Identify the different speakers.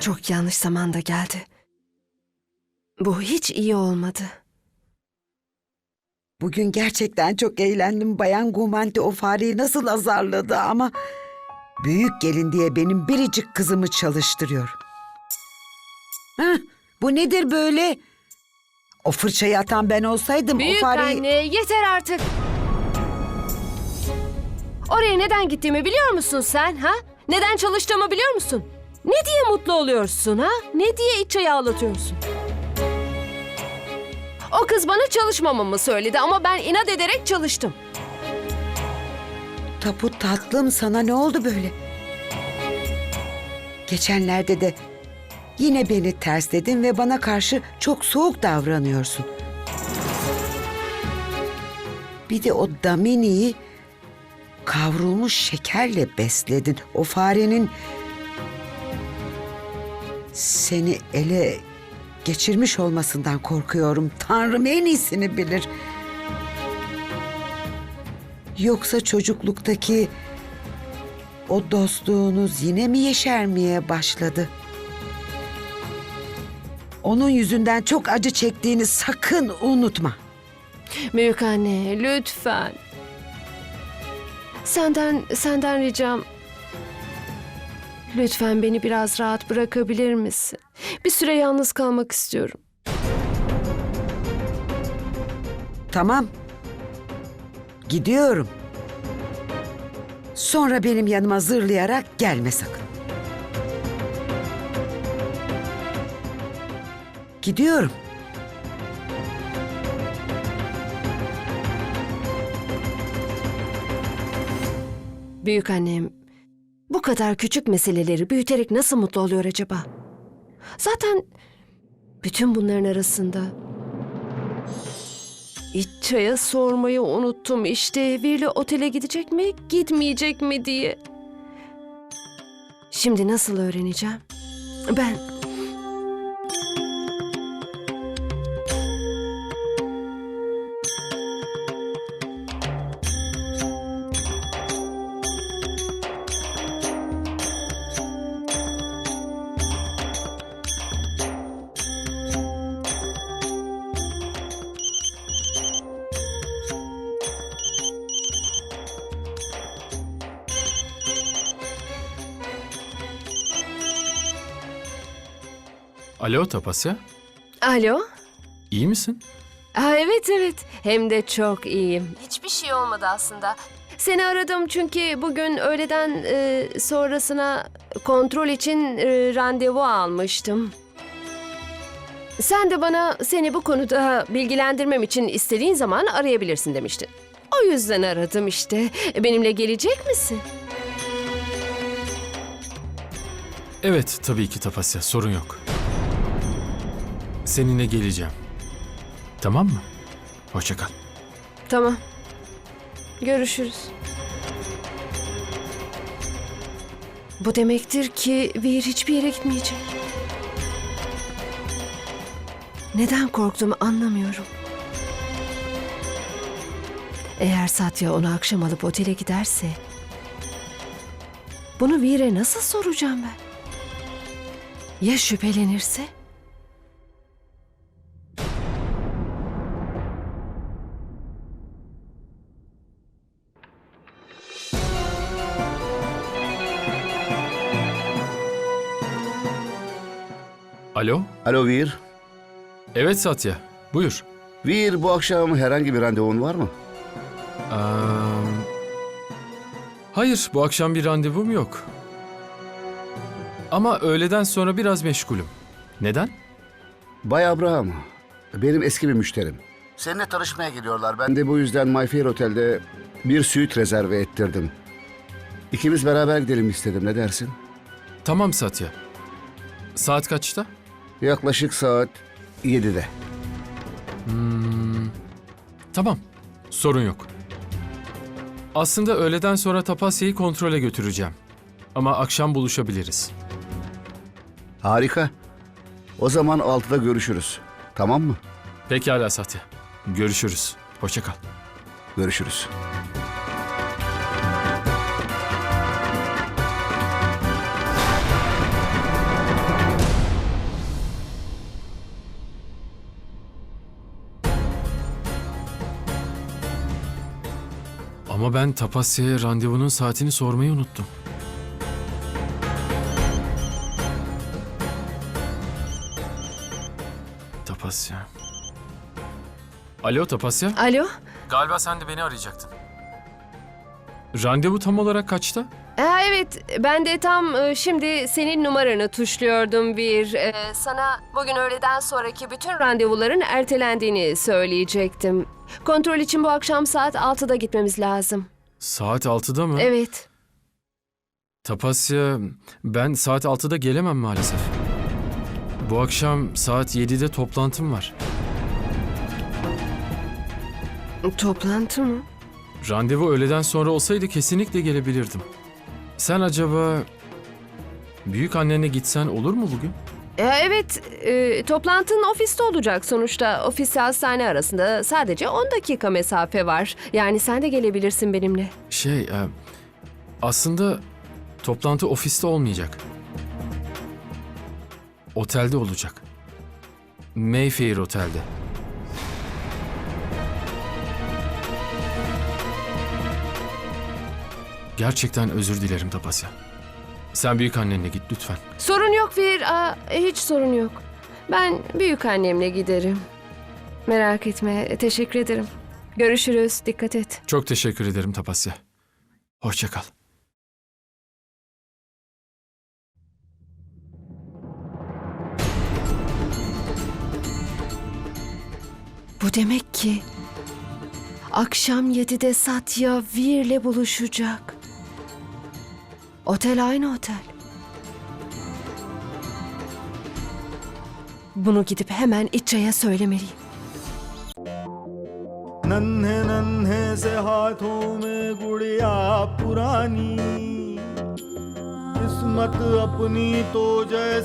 Speaker 1: Çok yanlış zamanda geldi. Bu hiç iyi olmadı.
Speaker 2: Bugün gerçekten çok eğlendim. Bayan Gumanti o fareyi nasıl azarladı ama... Büyük gelin diye benim biricik kızımı çalıştırıyor. Hah, bu nedir böyle? O fırçayı atan ben olsaydım
Speaker 1: Büyük
Speaker 2: o fareyi...
Speaker 1: anne yeter artık. Oraya neden gittiğimi biliyor musun sen ha? Neden çalıştığımı biliyor musun? Ne diye mutlu oluyorsun ha? Ne diye iç çayı ağlatıyorsun? O kız bana çalışmamamı söyledi ama ben inat ederek çalıştım.
Speaker 2: Tapu tatlım sana ne oldu böyle? Geçenlerde de yine beni tersledin ve bana karşı çok soğuk davranıyorsun. Bir de o Damini'yi kavrulmuş şekerle besledin. O farenin seni ele geçirmiş olmasından korkuyorum. Tanrım en iyisini bilir. Yoksa çocukluktaki o dostluğunuz yine mi yeşermeye başladı? Onun yüzünden çok acı çektiğini sakın unutma.
Speaker 1: Büyük anne lütfen. Senden senden ricam. Lütfen beni biraz rahat bırakabilir misin? Bir süre yalnız kalmak istiyorum.
Speaker 2: Tamam. Gidiyorum. Sonra benim yanıma zırlayarak gelme sakın. Gidiyorum.
Speaker 1: Büyük annem bu kadar küçük meseleleri büyüterek nasıl mutlu oluyor acaba? Zaten bütün bunların arasında iç çaya sormayı unuttum işte Virli otele gidecek mi gitmeyecek mi diye. Şimdi nasıl öğreneceğim? Ben
Speaker 3: Alo Tapasya,
Speaker 1: Alo?
Speaker 3: iyi misin?
Speaker 1: Aa, evet evet hem de çok iyiyim. Hiçbir şey olmadı aslında. Seni aradım çünkü bugün öğleden e, sonrasına kontrol için e, randevu almıştım. Sen de bana seni bu konuda bilgilendirmem için istediğin zaman arayabilirsin demiştin. O yüzden aradım işte. Benimle gelecek misin?
Speaker 3: Evet, tabii ki Tapasya, sorun yok. Seninle geleceğim. Tamam mı? Hoşça kal.
Speaker 1: Tamam. Görüşürüz. Bu demektir ki Vir hiçbir yere gitmeyecek. Neden korktuğumu anlamıyorum. Eğer Satya onu akşam alıp otele giderse... Bunu Vir'e nasıl soracağım ben? Ya şüphelenirse?
Speaker 3: Alo?
Speaker 4: Alo Vir.
Speaker 3: Evet Satya, buyur.
Speaker 4: Vir bu akşam herhangi bir randevun var mı?
Speaker 3: Ee, hayır, bu akşam bir randevum yok. Ama öğleden sonra biraz meşgulüm. Neden?
Speaker 4: Bay Abraham, benim eski bir müşterim. Seninle tanışmaya geliyorlar. Ben de bu yüzden My Fair Otel'de bir suite rezerve ettirdim. İkimiz beraber gidelim istedim. Ne dersin?
Speaker 3: Tamam Satya. Saat kaçta?
Speaker 4: Yaklaşık saat 7'de.
Speaker 3: Tamam, sorun yok. Aslında öğleden sonra Tapasya'yı kontrole götüreceğim. Ama akşam buluşabiliriz.
Speaker 4: Harika. O zaman 6'da görüşürüz. Tamam mı?
Speaker 3: Pekala Satya. Görüşürüz. Hoşça kal.
Speaker 4: Görüşürüz.
Speaker 3: Ama ben Tapasya'ya randevunun saatini sormayı unuttum. Tapasya. Alo Tapasya.
Speaker 1: Alo?
Speaker 3: Galiba sen de beni arayacaktın. Randevu tam olarak kaçta?
Speaker 1: Ha, evet, ben de tam e, şimdi senin numaranı tuşluyordum bir. E, sana bugün öğleden sonraki bütün randevuların ertelendiğini söyleyecektim. Kontrol için bu akşam saat 6'da gitmemiz lazım.
Speaker 3: Saat 6'da mı?
Speaker 1: Evet.
Speaker 3: Tapasya, ben saat 6'da gelemem maalesef. Bu akşam saat 7'de toplantım var.
Speaker 1: Toplantı mı?
Speaker 3: Randevu öğleden sonra olsaydı kesinlikle gelebilirdim. Sen acaba büyük annene gitsen olur mu bugün?
Speaker 1: Ya evet, e, toplantın ofiste olacak sonuçta. Ofisle hastane arasında sadece 10 dakika mesafe var. Yani sen de gelebilirsin benimle.
Speaker 3: Şey, e, aslında toplantı ofiste olmayacak. Otelde olacak. Mayfair Otel'de. Gerçekten özür dilerim Tapasya. Sen büyük annenle git lütfen.
Speaker 1: Sorun yok Vir, Aa, hiç sorun yok. Ben büyük annemle giderim. Merak etme, teşekkür ederim. Görüşürüz, dikkat et.
Speaker 3: Çok teşekkür ederim Tapasya. Hoşça kal.
Speaker 1: Bu demek ki akşam 7'de Satya Vir'le buluşacak. Otel aynı otel. Bunu gidip hemen İça'ya söylemeliyim.
Speaker 5: नन्हे नन्हे से हाथों में गुड़िया पुरानी किस्मत अपनी तो जैसे